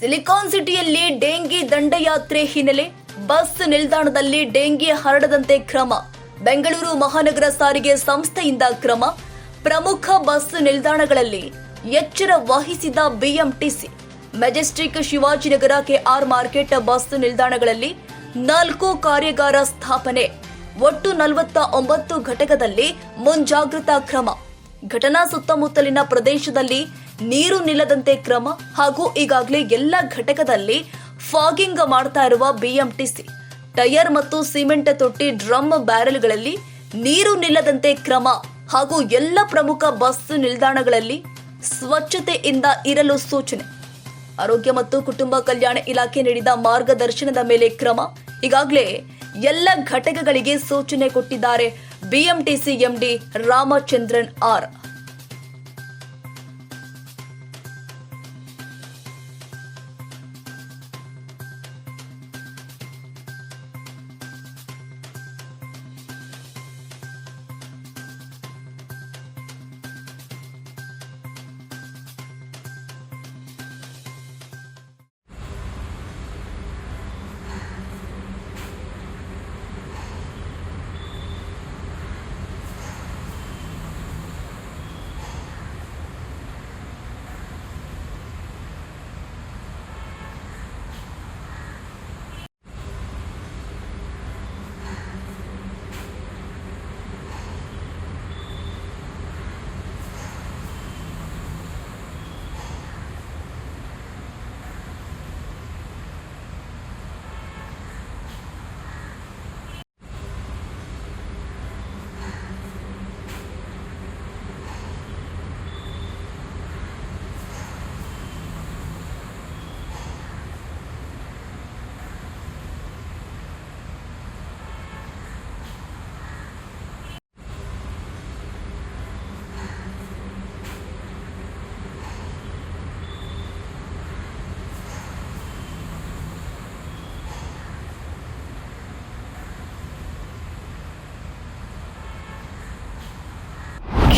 Silicon ಸಿಟಿಯಲ್ಲಿ dengue ದಂಡಯಾತ್ರೆ ಹಿನ್ನೆಲೆ bus ನಿಲ್ದಾಣದಲ್ಲಿ ಡೆಂಗಿ ಹರಡದಂತೆ ಕ್ರಮ. ಬೆಂಗಳೂರು ಮಹಾನಗರ ಸಾರಿಗೆ ಸಂಸ್ಥೆಯಿಂದ ಕ್ರಮ. ಪ್ರಮುಖ ಬಸ್ ನಿಲ್ದಾಣಗಳಲ್ಲಿ ಎಚ್ಚರ ವಹಿಸಿದ BMTC. Majestic Shivajinagar KR market bus ನಿಲ್ದಾಣಗಳಲ್ಲಿ ನಾಲ್ಕು ಕಾರ್ಯಾಗಾರ ಸ್ಥಾಪನೆ. ಒಟ್ಟು ನಲವತ್ತ ಒಂಬತ್ತು ಘಟಕದಲ್ಲಿ ಮುಂಜಾಗ್ರತಾ ಕ್ರಮ. ಘಟನಾ ಸುತ್ತಮುತ್ತಲಿನ ಪ್ರದೇಶದಲ್ಲಿ ನೀರು ನಿಲ್ಲದಂತೆ ಕ್ರಮ ಹಾಗೂ ಈಗಾಗಲೇ ಎಲ್ಲ ಘಟಕದಲ್ಲಿ ಫಾಗಿಂಗ್ ಮಾಡ್ತಾ ಇರುವ ಬಿಎಂಟಿಸಿ. ಟೈರ್ ಮತ್ತು ಸಿಮೆಂಟ್ ತೊಟ್ಟಿ ಡ್ರಮ್ ಬ್ಯಾರೆಲ್ಗಳಲ್ಲಿ ನೀರು ನಿಲ್ಲದಂತೆ ಕ್ರಮ ಹಾಗೂ ಎಲ್ಲ ಪ್ರಮುಖ ಬಸ್ ನಿಲ್ದಾಣಗಳಲ್ಲಿ ಸ್ವಚ್ಛತೆಯಿಂದ ಇರಲು ಸೂಚನೆ. ಆರೋಗ್ಯ ಮತ್ತು ಕುಟುಂಬ ಕಲ್ಯಾಣ ಇಲಾಖೆ ನೀಡಿದ ಮಾರ್ಗದರ್ಶನದ ಮೇಲೆ ಕ್ರಮ, ಈಗಾಗಲೇ ಎಲ್ಲ ಘಟಕಗಳಿಗೆ ಸೂಚನೆ ಕೊಟ್ಟಿದ್ದಾರೆ ಬಿಎಂಟಿಸಿ ಎಂಡಿ ರಾಮಚಂದ್ರನ್ ಆರ್.